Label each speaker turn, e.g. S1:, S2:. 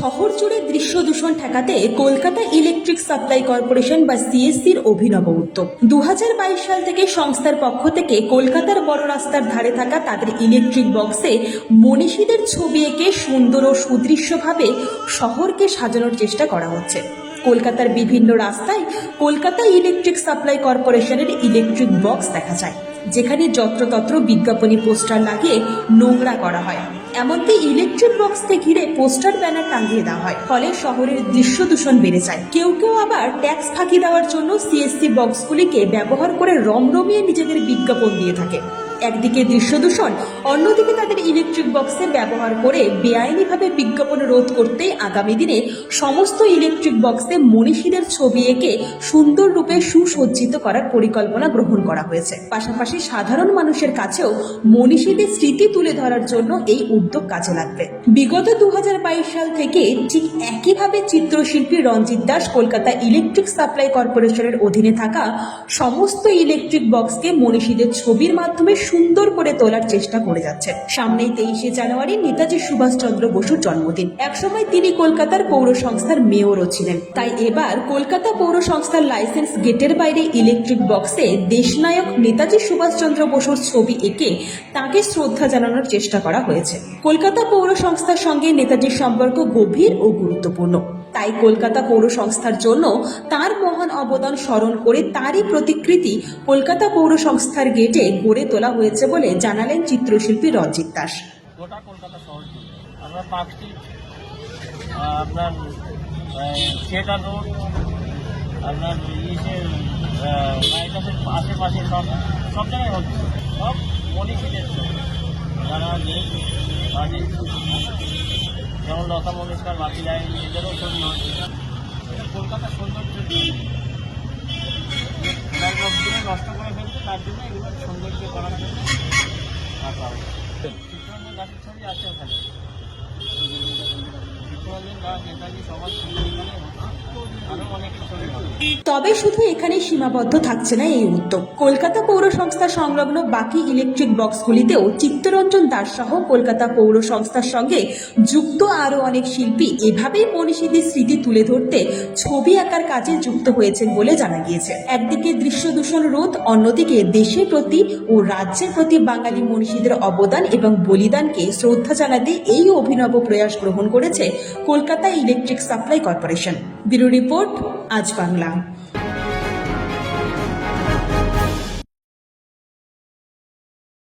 S1: শহর জুড়ে দৃশ্য দূষণ ঠেকাতে কলকাতা ইলেকট্রিক সাপ্লাই কর্পোরেশন বা সিএসসির অভিনব উদ্যোগ। দুহাজার বাইশ সাল থেকে সংস্থার পক্ষ থেকে কলকাতার বড় রাস্তার ধারে থাকা তাদের ইলেকট্রিক বক্সে মনীষীদের ছবি এঁকে সুন্দর ও সুদৃশ্যভাবে শহরকে সাজানোর চেষ্টা করা হচ্ছে। কলকাতার বিভিন্ন রাস্তায় কলকাতা ইলেকট্রিক সাপ্লাই কর্পোরেশনের ইলেকট্রিক বক্স দেখা যায়, যেখানে যত্রতত্র বিজ্ঞাপনী পোস্টার লাগিয়ে নোংরা করা হয়। এমনকি ইলেকট্রিক বক্সকে ঘিরে পোস্টার ব্যানার টাঙিয়ে দেওয়া হয়। ফলে শহরের দৃশ্য দূষণ বেড়ে যায়। কেউ কেউ আবার ট্যাক্স ফাঁকি দেওয়ার জন্য সিএসসি বক্সগুলিকে ব্যবহার করে রমরমিয়ে নিজেদের বিজ্ঞাপন দিয়ে থাকে। একদিকে দৃশ্য দূষণ অন্যদিকে তাদের ইলেকট্রিক বক্সে ব্যবহার করে বেআইনিভাবে বিজ্ঞাপন রোধ করতে আগামী দিনে সমস্ত ইলেকট্রিক বক্সে মনীষীদের ছবি এঁকে সুন্দর রূপে সুসজ্জিত করার পরিকল্পনা গ্রহণ করা হয়েছে। পাশাপাশি সাধারণ মানুষের কাছেও মনীষীদের স্মৃতি তুলে ধরার জন্য এই উদ্যোগ কাজে লাগবে। বিগত দু হাজার বাইশ সাল থেকে ঠিক একইভাবে চিত্রশিল্পী রঞ্জিত দাস কলকাতা ইলেকট্রিক সাপ্লাই কর্পোরেশনের অধীনে থাকা সমস্ত ইলেকট্রিক বক্সকে মনীষীদের ছবির মাধ্যমে সুন্দর করে তোলার চেষ্টা করে যাচ্ছে সামনেই তেইশে জানুয়ারি নেতাজি সুভাষচন্দ্র বসুর জন্মদিন। একসময় তিনি কলকাতার পৌর সংস্থার মেয়রও ছিলেন। তাই এবার কলকাতা পৌর সংস্থার লাইসেন্স গেটের বাইরে ইলেকট্রিক বক্সে দেশনায়ক নেতাজি সুভাষচন্দ্র বসুর ছবি এঁকে তাকে শ্রদ্ধা জানানোর চেষ্টা করা হয়েছে। কলকাতা পৌর সংস্থার সঙ্গে নেতাজির সম্পর্ক গভীর ও গুরুত্বপূর্ণ। তাই কলকাতা পৌর সংস্থার জন্য তার মহান অবদান স্মরণ করে তারই প্রতিকৃতি কলকাতা পৌর সংস্থার গেটে গড়ে তোলা হয়েছে বলে জানালেন চিত্রশিল্পী রঞ্জিত দাস।
S2: গোটা কলকাতা আপনার আপনার ইসে বাইপাসের আশেপাশে সব সব জায়গায় হচ্ছে। সব মনীষীদের। যারা যে যেমন লতা মঙ্গেশকর, বাকি লাইন এদেরও ছবি হচ্ছে এটা কলকাতার সৌন্দর্য নষ্ট করে ফেলছে, তার জন্য এগুলো সৌন্দর্য করার জন্য রাখা হচ্ছে চিত্তরঞ্জন দাসের ছবি আছে ওখানে। চিত্তরঞ্জন দাস নেতাজি, সবার ছবি এখানে হচ্ছে আরও অনেকের ছবি হবে
S1: তবে শুধু এখানেই সীমাবদ্ধ থাকছে না এই উদ্যোগ। কলকাতা পৌর সংস্থা সংলগ্ন বাকি ইলেকট্রিক বক্সগুলিতেও চিত্তরঞ্জন দাস সহ কলকাতা পৌর সংস্থার সঙ্গে যুক্ত আরও অনেক শিল্পী এভাবেই মনীষীদের স্মৃতি তুলে ধরতে ছবি আঁকার কাজে যুক্ত হয়েছেন বলে জানা গিয়েছে। একদিকে দৃশ্য দূষণ রোধ, অন্যদিকে দেশের প্রতি ও রাজ্যের প্রতি বাঙালি মনীষীদের অবদান এবং বলিদানকে শ্রদ্ধা জানাতে এই অভিনব প্রয়াস গ্রহণ করেছে Kolkata electric supply corporation bureau report, আজ বাংলা।